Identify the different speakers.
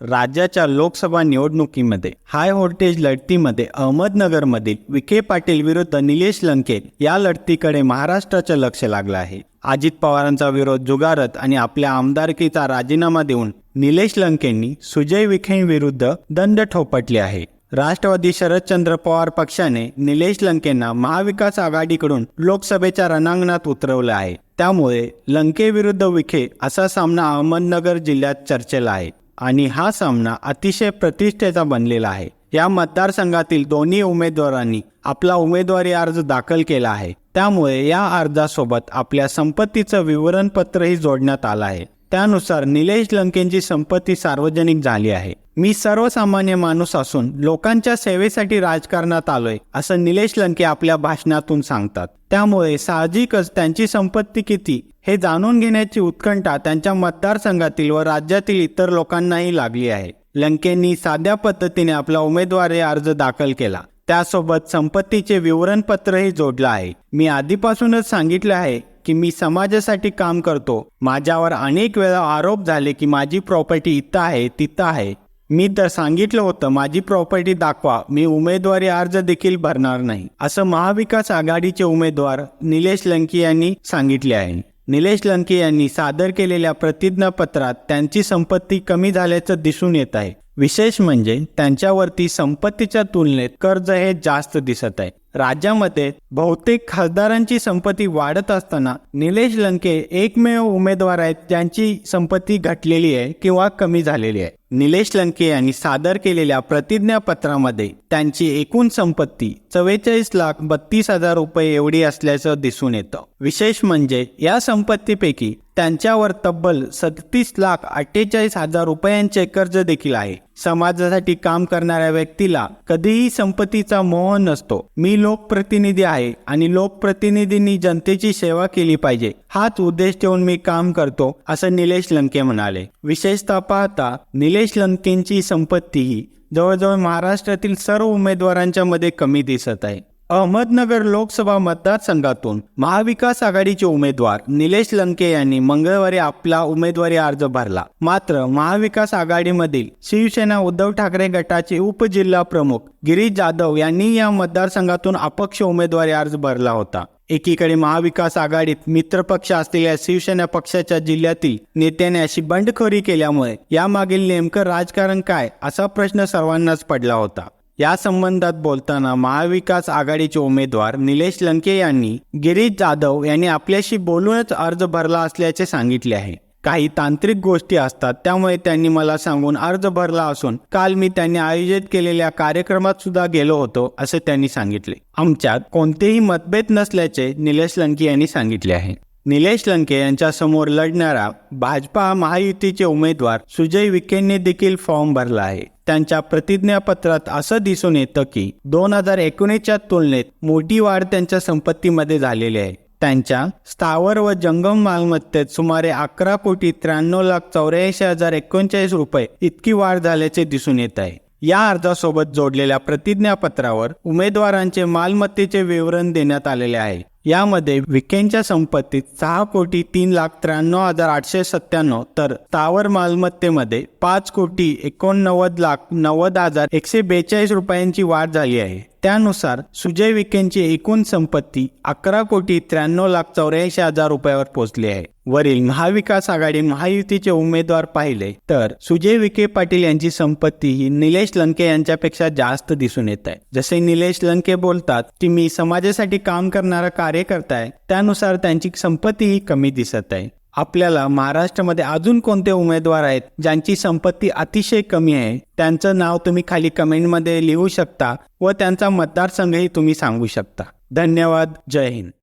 Speaker 1: राज्याच्या लोकसभा निवडणुकीमध्ये high voltage लढतीमध्ये अहमदनगरमधील विखे पाटील विरुद्ध निलेश लंके या लढतीकडे महाराष्ट्राचं लक्ष लागलं आहे. अजित पवारांचा विरोध जुगारत आणि आपल्या आमदारकीचा राजीनामा देऊन निलेश लंकेंनी सुजय विखेंविरुद्ध दंड ठोपटले आहे. राष्ट्रवादी शरदचंद्र पवार पक्षाने निलेश लंकेंना महाविकास आघाडीकडून लोकसभेच्या रणांगणात उतरवलं आहे. त्यामुळे लंकेविरुद्ध विखे असा सामना अहमदनगर जिल्ह्यात चर्चेला आहे. आणि हा सामना अतिशय प्रतिष्ठेचा बनलेला आहे. या मतदारसंघातील दोन्ही उमेदवारांनी आपला उमेदवारी अर्ज दाखल केला आहे. त्यामुळे या अर्जासोबत आपल्या संपत्तीचं विवरणपत्रही जोडण्यात आलं आहे. त्यानुसार निलेश लंकेंची संपत्ती सार्वजनिक झाली आहे. मी सर्वसामान्य माणूस असून लोकांच्या सेवेसाठी राजकारणात आलोय असं निलेश लंके आपल्या भाषणातून सांगतात. त्यामुळे साहजिकच त्यांची संपत्ती किती हे जाणून घेण्याची उत्कंठा त्यांच्या मतदारसंघातील व राज्यातील इतर लोकांनाही लागली आहे. लंकेंनी साध्या पद्धतीने आपला उमेदवारी अर्ज दाखल केला. त्यासोबत संपत्तीचे विवरणपत्रही जोडलं आहे. मी आधीपासूनच सांगितले आहे की मी समाजासाठी काम करतो. माझ्यावर अनेक वेळा आरोप झाले की माझी प्रॉपर्टी इथं आहे तिथं आहे. मी तर सांगितलं होतं माझी प्रॉपर्टी दाखवा. मी उमेदवारी अर्ज देखील भरणार नाही. असं महाविकास आघाडीचे उमेदवार निलेश लंकी यांनी सांगितले आहे. निलेश लंके यांनी सादर केलेल्या प्रतिज्ञापत्रात त्यांची संपत्ती कमी झाल्याचं दिसून येत आहे. विशेष म्हणजे त्यांच्यावरती संपत्तीच्या तुलनेत कर्ज हे जास्त दिसत आहे. राज्यामध्ये बहुतेक खासदारांची संपत्ती वाढत असताना निलेश लंके एकमेव उमेदवार आहेत ज्यांची संपत्ती घटलेली आहे किंवा कमी झालेली आहे. निलेश लंके यांनी सादर केलेल्या प्रतिज्ञापत्रामध्ये त्यांची एकूण संपत्ती चव्वेचाळीस लाख बत्तीस हजार रुपये एवढी असल्याचं दिसून येतं. विशेष म्हणजे या संपत्तीपैकी त्यांच्यावर तब्बल सदतीस लाख अठ्ठेचाळीस हजार रुपयांचे कर्ज देखील आहे. समाजासाठी काम करणाऱ्या व्यक्तीला कधीही संपत्तीचा मोह नसतो. मी लोकप्रतिनिधी आहे आणि लोकप्रतिनिधींनी जनतेची सेवा केली पाहिजे. हाच उद्देश ठेवून मी काम करतो असं निलेश लंके म्हणाले. विशेषतः पाहता निलेश लंकेंची संपत्ती ही जवळजवळ महाराष्ट्रातील सर्व उमेदवारांच्या मध्ये कमी दिसत आहे. अहमदनगर लोकसभा मतदारसंघातून महाविकास आघाडीचे उमेदवार निलेश लंके यांनी मंगळवारी आपला उमेदवारी अर्ज भरला. मात्र महाविकास आघाडीमधील शिवसेना उद्धव ठाकरे गटाचे उपजिल्हा प्रमुख गिरीश जाधव यांनी या मतदारसंघातून अपक्ष उमेदवारी अर्ज भरला होता. एकीकडे महाविकास आघाडीत मित्रपक्ष असलेल्या शिवसेना पक्षाच्या जिल्ह्यातील नेत्याने अशी बंडखोरी केल्यामुळे यामागील नेमकं राजकारण काय असा प्रश्न सर्वांनाच पडला होता. या संबंधात बोलताना महाविकास आघाडीचे उमेदवार निलेश लंके यांनी गिरीश जाधव यांनी आपल्याशी बोलूनच अर्ज भरला असल्याचे सांगितले आहे. काही तांत्रिक गोष्टी असतात त्यामुळे त्यांनी मला सांगून अर्ज भरला असून काल मी त्यांनी आयोजित केलेल्या कार्यक्रमात सुद्धा गेलो होतो असे त्यांनी सांगितले. आमच्यात कोणतेही मतभेद नसल्याचे निलेश लंके यांनी सांगितले आहे. निलेश लंके यांच्यासमोर लढणारा भाजपा महायुतीचे उमेदवार सुजय विखेंनी देखील फॉर्म भरला आहे. त्यांच्या प्रतिज्ञापत्रात असं दिसून येतं की दोन हजार एकोणीसच्या तुलनेत मोठी वाढ त्यांच्या संपत्तीमध्ये झालेली आहे. त्यांच्या स्थावर व जंगम मालमत्तेत सुमारे अकरा कोटी त्र्याण्णव लाख चौऱ्याऐंशी हजार एकोणचाळीस रुपये इतकी वाढ झाल्याचे दिसून येत आहे. या अर्जासोबत जोडलेल्या प्रतिज्ञापत्रावर उमेदवारांचे मालमत्तेचे विवरण देण्यात आलेले आहे. यामध्ये विखेंच्या संपत्तीत सहा कोटी तीन लाख त्र्याण्णव हजार आठशे सत्त्याण्णव तर स्थावर मालमत्तेमध्ये पाच कोटी एकोणनव्वद लाख नव्वद हजार एकशे बेचाळीस रुपयांची वाढ झाली आहे. त्यानुसार सुजय विखेंची एकूण संपत्ती अकरा कोटी त्र्याण्णव लाख चौऱ्याऐंशी हजार रुपयावर पोहोचली आहे. वरील महाविकास आघाडी महायुतीचे उमेदवार पाहिले तर सुजय विखे पाटील यांची संपत्ती ही निलेश लंके यांच्यापेक्षा जास्त दिसून येत आहे. जसे निलेश लंके बोलतात की मी समाजासाठी काम करणारा कार्यकर्ता आहे. त्यानुसार त्यांची संपत्ती ही कमी दिसत आहे. आपल्याला महाराष्ट्रामध्ये अजून कोणते उमेदवार आहेत ज्यांची संपत्ती अतिशय कमी आहे? त्यांचं नाव तुम्ही खाली कमेंटमध्ये लिहू शकता व त्यांचा मतदारसंघही तुम्ही सांगू शकता. धन्यवाद. जय हिंद.